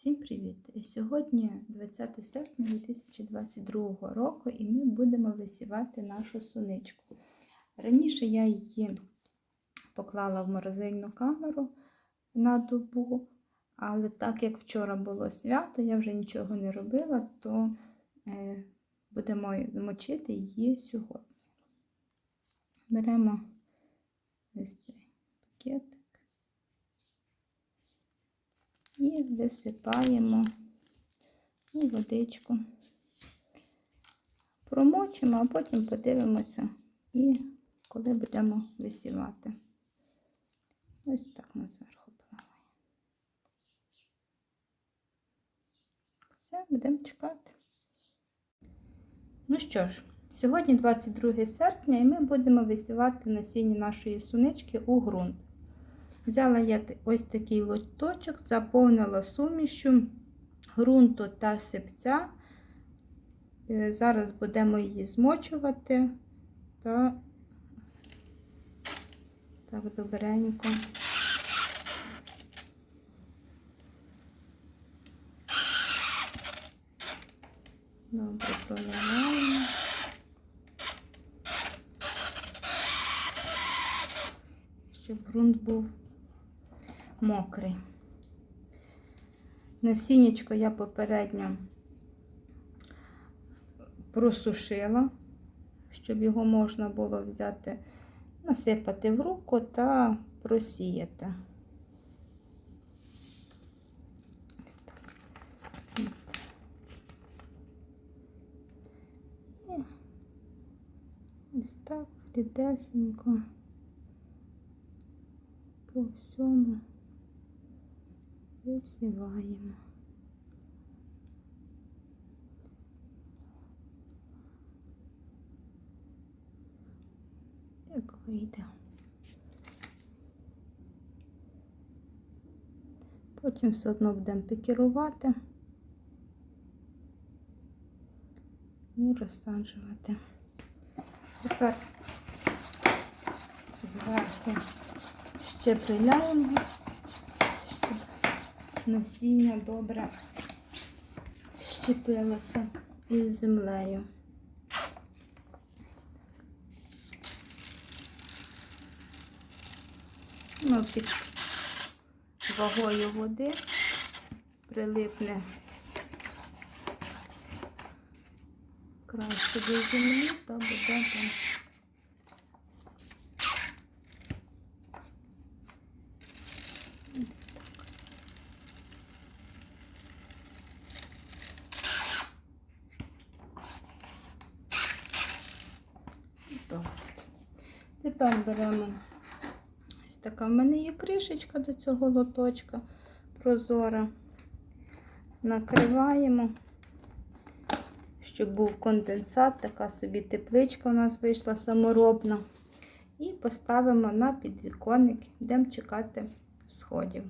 Всім привіт! Сьогодні 20 серпня 2022 року і ми будемо висівати нашу суничку. Раніше я її поклала в морозильну камеру на добу, але так як вчора було свято, я вже нічого не робила, то е, будемо мочити її сьогодні. Беремо ось цей пакетик. І висипаємо у водичку. Промочимо, а потім подивимося, і коли будемо висівати. Ось так на зверху плаває. Все, будемо чекати. Ну що ж, сьогодні 22 серпня, і ми будемо висівати насіння нашої сунички у ґрунт. Взяла я ось такий лоточок, заповнила сумішю ґрунту та сипця. Е, Зараз будемо її змочувати та так добренько. Добре проливаємо. Щоб ґрунт був мокрий. Насіннячко я попередньо просушила, щоб його можна було взяти, насипати в руку та просіяти. Ось так. Рідесенько по всьому висіваємо. Як вийде. Потім все одно будемо пікірувати і розсаджувати. Тепер зверху ще приляємо, насіння добре щепилося із землею. Ну, під вагою води прилипне краще до землі, то буде там. Тепер беремо ось така в мене є кришечка до цього лоточка прозора. Накриваємо, щоб був конденсат, така собі тепличка у нас вийшла саморобна. І поставимо на підвіконник, будемо чекати сходів.